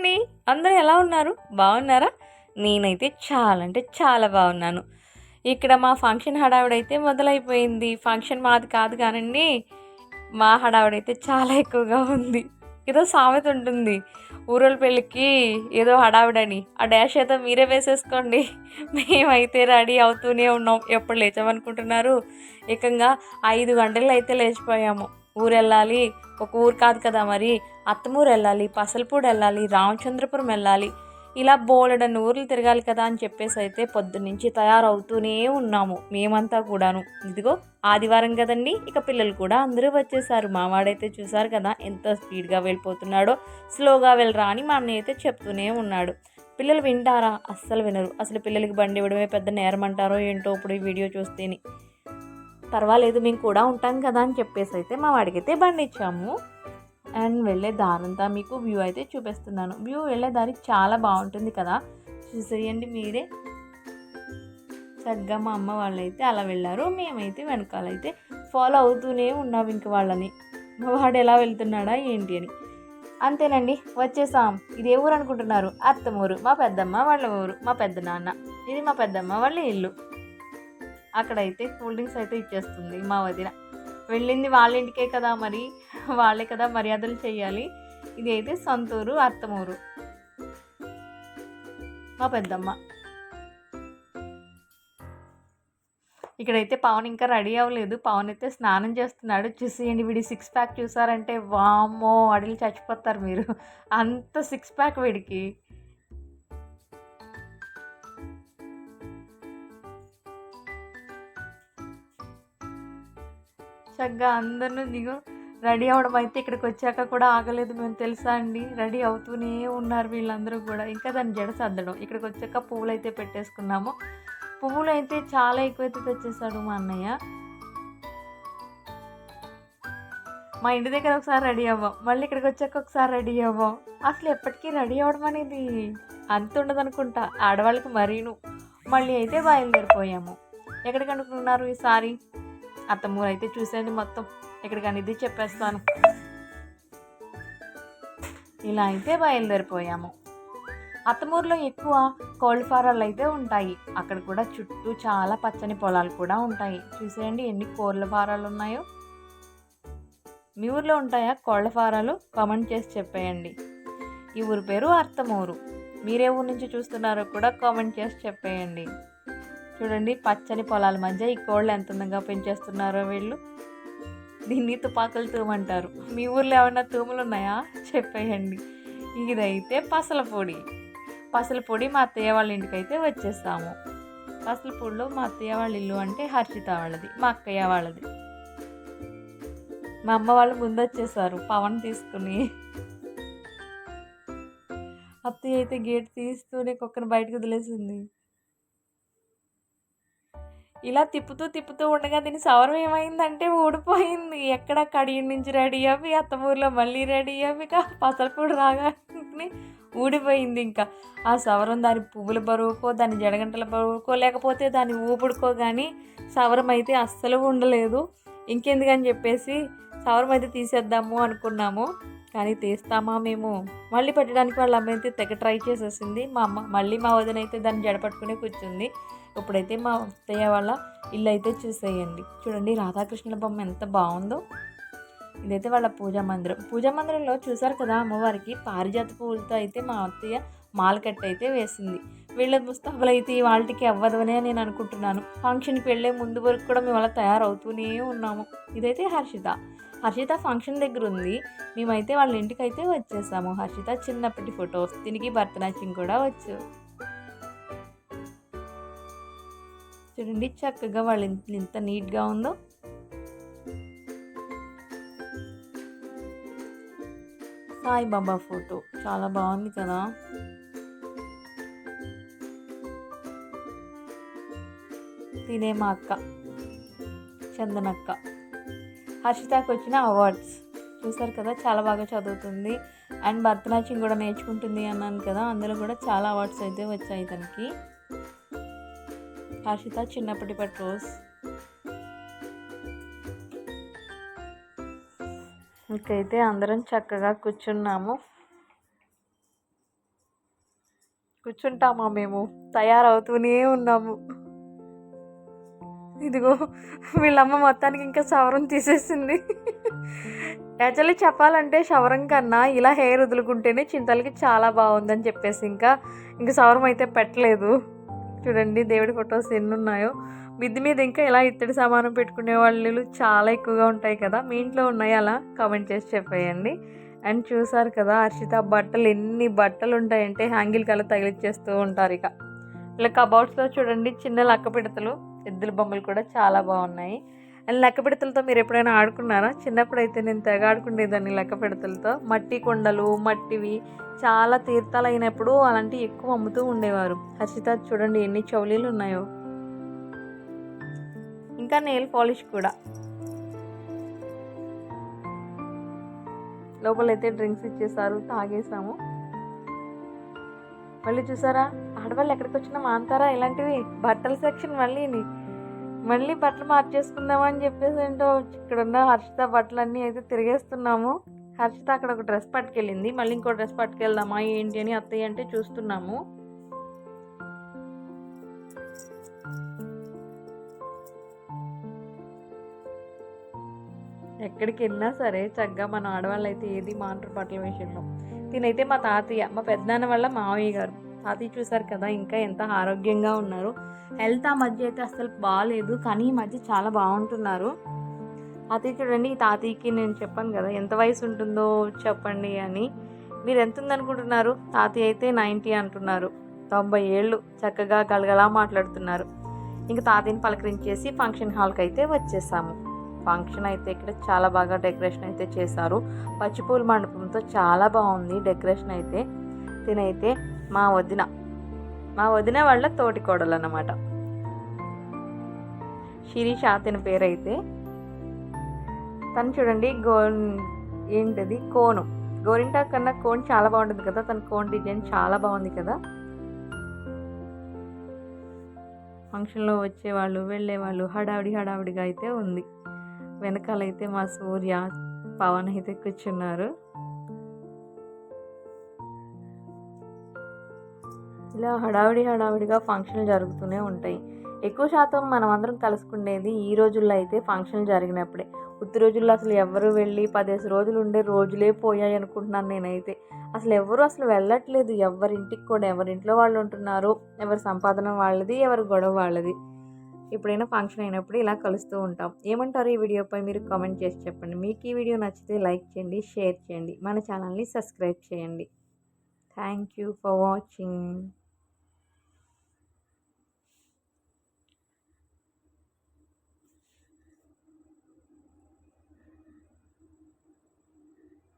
అండి అందరూ ఎలా ఉన్నారు? బాగున్నారా? నేనైతే చాలా అంటే చాలా బాగున్నాను. ఇక్కడ మా ఫంక్షన్ హడావిడైతే మొదలైపోయింది. ఫంక్షన్ మాది కాదు కానండి మా హడావిడైతే చాలా ఎక్కువగా ఉంది. ఏదో సామెత ఉంటుంది. ఊరల పెళ్ళికి ఏదో హడావిడని. ఆ డాష్ అయితే మీరే వేసేసుకోండి. మేమైతే రెడీ అవుతూనే ఉన్నాం. ఎప్పుడు లేచామనుకుంటున్నారు? ఏకంగా ఐదు గంటలు అయితే లేచిపోయాము. ఊరు వెళ్ళాలి ఒక ఊరు కాదు కదా మరి. అత్తమూరు వెళ్ళాలి పసలపూడి వెళ్ళాలి రామచంద్రపురం వెళ్ళాలి. ఇలా బోలెడన్ని ఊర్లు తిరగాలి కదా అని చెప్పేసి అయితే పొద్దున్నుంచి తయారవుతూనే ఉన్నాము మేమంతా కూడాను. ఇదిగో ఆదివారం కదండి. ఇక పిల్లలు కూడా అందరూ వచ్చేసారు. మావాడైతే చూసారు కదా ఎంత స్పీడ్గా వెళ్ళిపోతున్నాడో. స్లోగా వెళ్ళరా అని మా అన్నయ్య అయితే చెప్తూనే ఉన్నాడు. పిల్లలు వింటారా? అస్సలు వినరు. అసలు పిల్లలకి బండి ఇవ్వడమే పెద్ద నేరం అంటారో ఏంటో ఇప్పుడు ఈ వీడియో చూస్తేనే. పర్వాలేదు మేము కూడా ఉంటాం కదా అని చెప్పేసి అయితే మా వాడికైతే బండి ఇచ్చాము. అండ్ వెళ్ళే దారంతా మీకు వ్యూ అయితే చూపిస్తున్నాను. వ్యూ వెళ్ళే దారి చాలా బాగుంటుంది కదా. చూసేయండి మీరే. చక్కగా మా అమ్మ వాళ్ళైతే అలా వెళ్ళారు. మేమైతే వెనకాలైతే ఫాలో అవుతూనే ఉన్నాం ఇంక వాళ్ళని. మా వాడు ఎలా వెళ్తున్నాడా ఏంటి అని. అంతేనండి వచ్చేసాం. ఇదే ఊరు అనుకుంటున్నారు. అత్తమూరు. మా పెద్దమ్మ వాళ్ళ ఊరు. మా పెద్ద నాన్న. ఇది మా పెద్దమ్మ వాళ్ళ ఇల్లు. అక్కడైతే కూల్ డ్రింక్స్ అయితే ఇచ్చేస్తుంది మా వదిన. వెళ్ళింది వాళ్ళ ఇంటికే కదా మరి. వాళ్ళే కదా మర్యాదలు చేయాలి. ఇది అయితే సొంతూరు అత్తమూరు. మా పెద్దమ్మ. ఇక్కడైతే పవన్ ఇంకా రెడీ అవ్వలేదు. పవన్ అయితే స్నానం చేస్తున్నాడు. చూసేయండి వీడి సిక్స్ ప్యాక్ చూసారంటే వామ్మో అడిగి చచ్చిపోతారు మీరు. అంత సిక్స్ ప్యాక్ వీడికి. చక్కగా అందరూ దిగు రెడీ అవ్వడం అయితే ఇక్కడికి వచ్చాక కూడా ఆగలేదు మేము తెలుసా అండి? రెడీ అవుతూనే ఉన్నారు వీళ్ళందరూ కూడా. ఇంకా దాన్ని జడ సర్దడం. ఇక్కడికి వచ్చాక పువ్వులు అయితే పెట్టేసుకున్నాము. పువ్వులు అయితే చాలా ఎక్కువైతే తెచ్చేసాడు మా అన్నయ్య. మా ఇంటి దగ్గర ఒకసారి రెడీ అవ్వం. మళ్ళీ ఇక్కడికి వచ్చాక ఒకసారి రెడీ అవ్వం. అసలు ఎప్పటికీ రెడీ అవ్వడం అనేది అంత ఉండదు అనుకుంటా. ఆడవాళ్ళకి మరీను. మళ్ళీ అయితే బయలుదేరిపోయాము. ఎక్కడికి అనుకున్నారు ఈసారి అత్తమ్మూరు అయితే చూసేయండి మొత్తం. ఎక్కడికి అనేది చెప్పేస్తాను. ఇలా అయితే బయలుదేరిపోయాము. అత్తమూరులో ఎక్కువ కోళ్ళ ఫారాలు అయితే ఉంటాయి. అక్కడ కూడా చుట్టూ చాలా పచ్చని పొలాలు కూడా ఉంటాయి. చూసేయండి ఎన్ని కోళ్ళ ఫారాలు ఉన్నాయో. మీ ఊర్లో ఉంటాయా కోళ్ళ ఫారాలు కామెంట్ చేసి చెప్పేయండి. ఈ ఊరి పేరు అత్తమూరు. మీరే ఊరు నుంచి చూస్తున్నారో కూడా కామెంట్ చేసి చెప్పేయండి. చూడండి పచ్చని పొలాల మధ్య ఈ కోళ్ళు ఎంత అందంగా పెంచేస్తున్నారో వీళ్ళు. దీన్ని తుపాకులు తూమంటారు. మీ ఊర్లో ఏమైనా తూములు ఉన్నాయా? చెప్పేయండి. ఇదైతే పసల పొడి. పసల పొడి మా అత్తయ్య వాళ్ళ ఇంటికి అయితే వచ్చేస్తాము. పసల పొడిలో మా అత్తయ్య వాళ్ళ ఇల్లు అంటే హర్షిత వాళ్ళది మా అక్కయ్య వాళ్ళది. మా అమ్మ వాళ్ళు ముందు వచ్చేసారు పవన్ తీసుకుని. అత్తయ్య అయితే గేట్ తీస్తూనే కుక్కను బయటకు వదిలేసింది. ఇలా తిప్పుతూ తిప్పుతూ ఉండగా దీని సవరం ఏమైందంటే ఊడిపోయింది. ఎక్కడ కడియం నుంచి రెడీ అవి అత్తమూరులో మళ్ళీ రెడీ అవి ఇక పసలపూడి రాగానే ఊడిపోయింది ఇంకా. ఆ సవరం దాని పువ్వుల బరువుకో దాని జడగంటల బరువుకో లేకపోతే దాని ఊపుడుకో కానీ సవరం అయితే అస్సలు ఉండలేదు. ఇంకెందుకని చెప్పేసి సవరం అయితే తీసేద్దాము అనుకున్నాము. కానీ తీస్తామా మేము? మళ్ళీ పెట్టడానికి వాళ్ళ అమ్మ అయితే తెగ ట్రై చేసేసింది. మా అమ్మ మళ్ళీ మా వదిన అయితే దాన్ని జడపట్టుకుని కూర్చుంది. ఇప్పుడైతే మా అత్తయ్య వాళ్ళ ఇల్లు అయితే చూసేయండి. చూడండి రాధాకృష్ణుల బొమ్మ ఎంత బాగుందో. ఇదైతే వాళ్ళ పూజా మందిరం. పూజా మందిరంలో చూసారు కదా అమ్మవారికి పారిజాత పువ్వులతో అయితే మా అత్తయ్య మాలకట్ట అయితే వేసింది. వీళ్ళ ముస్తాబులు అయితే వాళ్ళకి అవ్వదు అనే నేను అనుకుంటున్నాను. ఫంక్షన్కి వెళ్ళే ముందు వరకు కూడా మేము అలా తయారవుతూనే ఉన్నాము. ఇదైతే హర్షిత. హర్షిత ఫంక్షన్ దగ్గర ఉంది మేమైతే వాళ్ళ ఇంటికి అయితే వచ్చేసాము. హర్షిత చిన్నప్పటి ఫొటోస్ దీనికి భరతనాట్యం కూడా వచ్చు. చూడండి చక్కగా వాళ్ళ ఇంట్లో ఎంత నీట్గా ఉందో. సాయిబాబా ఫోటో. చాలా బాగుంది కదా. తినే మా అక్క. చందనక్క. హర్షితకి వచ్చిన అవార్డ్స్. చూసారు కదా చాలా బాగా చదువుతుంది. అండ్ భరతనాట్యం కూడా నేర్చుకుంటుంది అన్నాను కదా అందులో కూడా చాలా అవార్డ్స్ అయితే వచ్చాయి తనకి. హర్షిత చిన్నప్పటి పట్రోస్. ఇంకైతే అందరం చక్కగా కూర్చున్నాము. కూర్చుంటామా మేము? తయారవుతూనే ఉన్నాము. ఇదిగో వీళ్ళమ్మ మొత్తానికి ఇంకా సవరం తీసేసింది. యాక్చువల్లీ చెప్పాలంటే శవరం కన్నా ఇలా హెయిర్ వదులుకుంటేనే చింతలకి చాలా బాగుందని చెప్పేసి ఇంకా ఇంకా సవరం అయితే పెట్టలేదు. చూడండి దేవుడి ఫొటోస్ ఎన్ని ఉన్నాయో మిద్ది మీద ఇంకా ఇలా ఇత్తడి సామానం పెట్టుకునే వాళ్ళు చాలా ఎక్కువగా ఉంటాయి కదా. మీ ఇంట్లో ఉన్నాయి అలా? కామెంట్ చేసి చెప్పేయండి. అండ్ చూసారు కదా హర్షిత బట్టలు ఎన్ని బట్టలు ఉంటాయంటే హ్యాంగిల్ కల్లా తగిలిచ్చేస్తూ ఉంటారు ఇక. ఇలా కబౌట్స్లో చూడండి చిన్న లక్క పిడతలు. ఎద్దుల బొమ్మలు కూడా చాలా బాగున్నాయి. అండ్ లెక్క పిడతలతో మీరు ఎప్పుడైనా ఆడుకున్నారా? చిన్నప్పుడు అయితే నేను తెగ ఆడుకునేదాన్ని లెక్క పిడతలతో. మట్టి కొండలు మట్టివి చాలా తీర్థాలు అయినప్పుడు అలాంటివి ఎక్కువ అమ్ముతూ ఉండేవారు. హర్షిత చూడండి ఎన్ని చౌలీలు ఉన్నాయో. ఇంకా నెయిల్ పాలిష్ కూడా. లోపలైతే డ్రింక్స్ ఇచ్చేసారు తాగేసాము మళ్ళీ చూసారా? ఆడవాళ్ళు ఎక్కడికి వచ్చినా మాంతారా? ఇలాంటివి బట్టల సెక్షన్ మళ్ళీ మళ్ళీ బట్టలు మార్చేసుకుందామని చెప్పేసి ఏంటో ఇక్కడ ఉన్న హర్షిత బట్టలన్నీ అయితే తిరిగేస్తున్నాము. హర్షిత అక్కడ ఒక డ్రెస్ పట్టుకెళ్ళింది. మళ్ళీ ఇంకో డ్రెస్ పట్టుకెళ్దామా ఏంటి అని అత్తయ్య అంటే చూస్తున్నాము. ఎక్కడికి వెళ్ళినా సరే చక్కగా మన ఆడవాళ్ళు అయితే ఏది మాంటారు బట్టల విషయంలో తినైతే మా తాతయ్య మా పెద్దనాన్న వల్ల మావయ్య గారు. తాతయ్య చూసారు కదా ఇంకా ఎంత ఆరోగ్యంగా ఉన్నారు. హెల్త్ ఆ మధ్య అయితే అసలు బాగాలేదు కానీ ఈ మధ్య చాలా బాగుంటున్నారు. తాతయ్య చూడండి ఈ తాతయ్యకి నేను చెప్పాను కదా ఎంత వయసు ఉంటుందో చెప్పండి అని. మీరు ఎంత ఉందనుకుంటున్నారు? తాతయ్య అయితే నైంటీ అంటున్నారు. తొంభై ఏళ్ళు చక్కగా గలగలా మాట్లాడుతున్నారు. ఇంకా తాతయ్యని పలకరించేసి ఫంక్షన్ హాల్కి అయితే వచ్చేసాము. ఫంక్షన్ అయితే ఇక్కడ చాలా బాగా డెకరేషన్ అయితే చేశారు. పచ్చిపూల మండపంతో చాలా బాగుంది డెకరేషన్ అయితే. తినైతే మా వదిన. మా వదిన వాళ్ళ తోటి కోడలు అన్నమాట శిరీష అతని పేరైతే. తను చూడండి గో ఏంటది? కోను. గోరింటా కన్నా కోన్ చాలా బాగుంటుంది కదా? తన కోన్ డిజైన్ చాలా బాగుంది కదా? ఫంక్షన్లో వచ్చేవాళ్ళు వెళ్ళేవాళ్ళు హడావిడి హడావిడిగా అయితే ఉంది. వెనకాలైతే మా సూర్య పవన్ అయితే కూర్చున్నారు. ఇలా హడావిడి హడావిడిగా ఫంక్షన్లు జరుగుతూనే ఉంటాయి. ఎక్కువ శాతం మనం అందరం కలుసుకునేది ఈ రోజుల్లో అయితే ఫంక్షన్లు జరిగినప్పుడే. ఉత్తి రోజుల్లో అసలు ఎవరు వెళ్ళి పదేసి రోజులు ఉండే రోజులే పోయాయి అనుకుంటున్నాను నేనైతే. అసలు ఎవరు అసలు వెళ్ళట్లేదు. ఎవరింటికి కూడా ఎవరింట్లో వాళ్ళు ఉంటున్నారు. ఎవరి సంపాదన వాళ్ళది ఎవరి గొడవ వాళ్ళది. ఎప్పుడైనా ఫంక్షన్ అయినప్పుడు ఇలా కలుస్తూ ఉంటాం. ఏమంటారు ఈ వీడియోపై మీరు కామెంట్ చేసి చెప్పండి. మీకు ఈ వీడియో నచ్చితే లైక్ చేయండి షేర్ చేయండి. మన ఛానల్ని సబ్స్క్రైబ్ చేయండి. Thank you for watching.